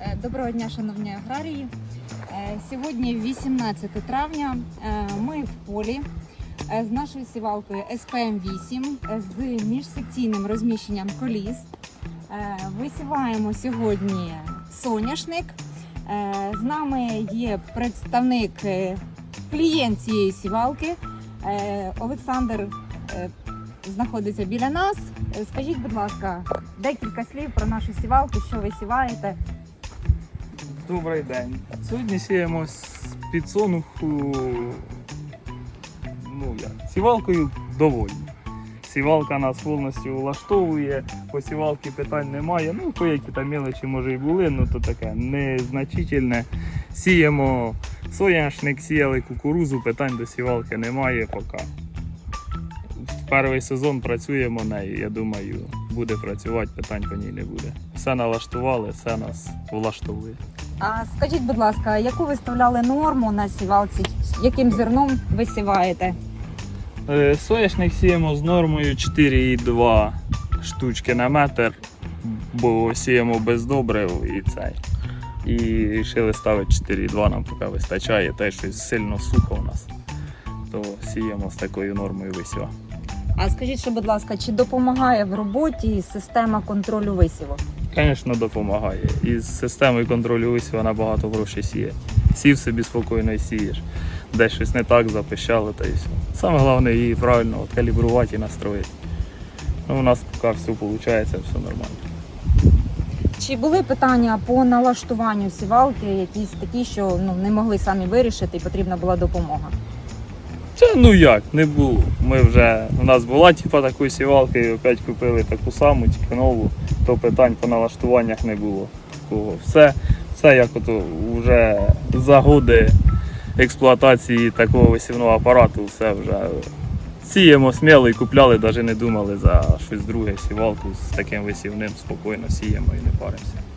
Е, Доброго дня, шановні аграрії. Е, Сьогодні 18 травня. Е, Ми в полі з нашою сівалкою СПМ-8 е, з міжсекційним розміщенням коліс. Висіваємо сьогодні соняшник. З нами є представник клієнт цієї сівалки. Олександр знаходиться біля нас. Е, Скажіть, будь ласка, декілька слів про нашу сівалку, що ви сіваєте. Добрий день. Сьогодні сіємо з підсонуху ну, сівалкою довольні. Сівалка нас повністю влаштовує, по сівалки питань немає. Ну, які там мелочі може і були, ну то таке незначительне. Сіємо соняшник, сіяли кукурузу, питань до сівалки немає поки. Перший сезон працюємо нею, я думаю, буде працювати, питань по ній не буде. Все налаштували, все нас влаштовує. А скажіть, будь ласка, яку ви вставляли норму на сівалці? Яким зерном ви сіваєте? Е, Соняшник сіємо з нормою 4,2 штучки на метр, бо сіємо без добрив і цей. І вирішили ставити 4,2 нам поки вистачає, те щось сильно сухо у нас. То сіємо з такою нормою висіва. А скажіть, ще, будь ласка, чи допомагає в роботі система контролю висіву? Звісно, допомагає. І з системою контролю висіва набагато грошей сіє. Сів собі спокійно і сієш. Десь щось не так запищало, та і все. Саме головне її правильно от, калібрувати і настроїти. Ну, у нас поки все виходить, все нормально. Чи були питання по налаштуванню сівалки, якісь такі, що ну не могли самі вирішити і потрібна була допомога? Це ну як, не було. Ми вже у нас була типа такої сівалки, і опять купили таку саму, тільки нову, то питань по налаштуваннях не було. Такого. Все, все як ото вже за годи експлуатації такого висівного апарату, все вже сіємо сміло і купляли, навіть не думали за щось друге сівалку з таким висівним, спокійно сіємо і не паримося.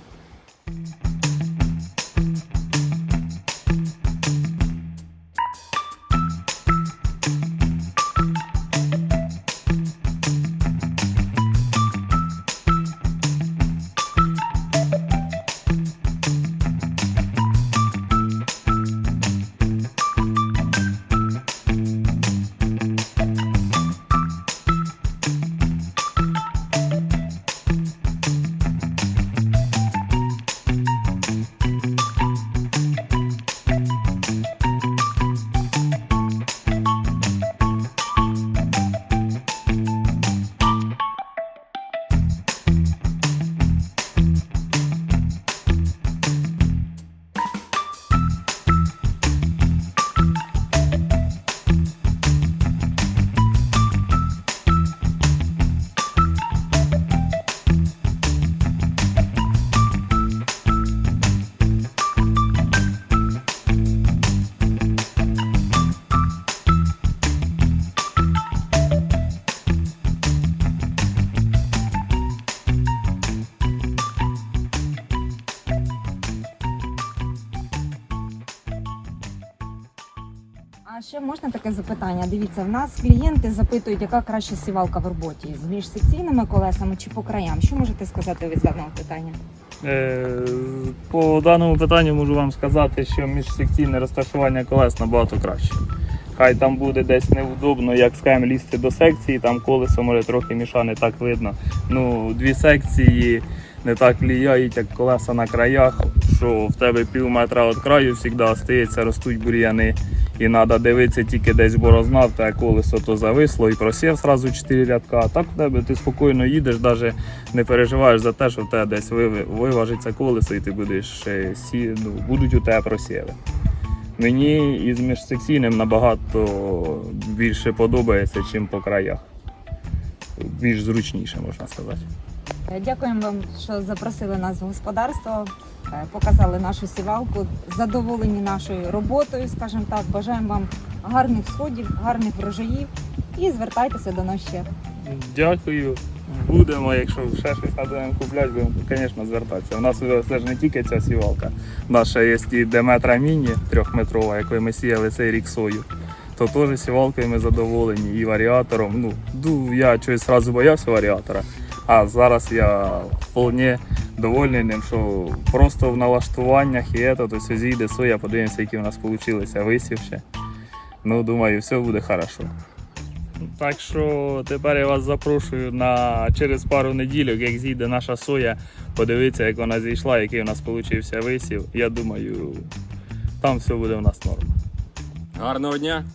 А ще можна таке запитання? Дивіться, в нас клієнти запитують, яка краща сівалка в роботі з міжсекційними колесами чи по краям. Що можете сказати з даного питання? Е, По даному питанню можу вам сказати, що міжсекційне розташування колес набагато краще. Хай там буде десь невдобно, як скажімо, лізти до секції, там колесо може трохи міша, не так видно. Ну, дві секції не так влияють, як колеса на краях, що в тебе пів метра від краю завжди остається, ростуть бур'яни. І треба дивитися тільки десь борозна, в те колесо то зависло і просів зразу 4 рядка. А так в тебе ти спокійно їдеш, навіть не переживаєш за те, що в тебе десь виважиться колесо і ти будеш сі... ну, будуть у тебе просіли. Мені із міжсекційним набагато більше подобається, ніж по краях. Більш зручніше, можна сказати. Дякуємо вам, що запросили нас в господарство, показали нашу сівалку, задоволені нашою роботою, скажімо так. Бажаємо вам гарних сходів, гарних врожаїв і звертайтеся до нас ще. Дякую. Будемо, якщо ще щось будемо купляти, будемо, звісно, звертатися. У нас це ж не тільки ця сівалка. Наша є і Деметра Міні трьохметрова, якою ми сіяли цей рік сою. То теж сівалкою ми задоволені і варіатором. Ну, я чогось одразу боявся варіатора. А зараз я вполне довольний ним, що просто в налаштуваннях і ето, то все зійде соя, подивимося, які в нас вийшли висів ще. Ну, думаю, все буде хорошо. Так що тепер я вас запрошую на через пару неділь, як зійде наша соя, подивитися, як вона зійшла, який у нас вийшов висів. Я думаю, там все буде в нас норм. Гарного дня!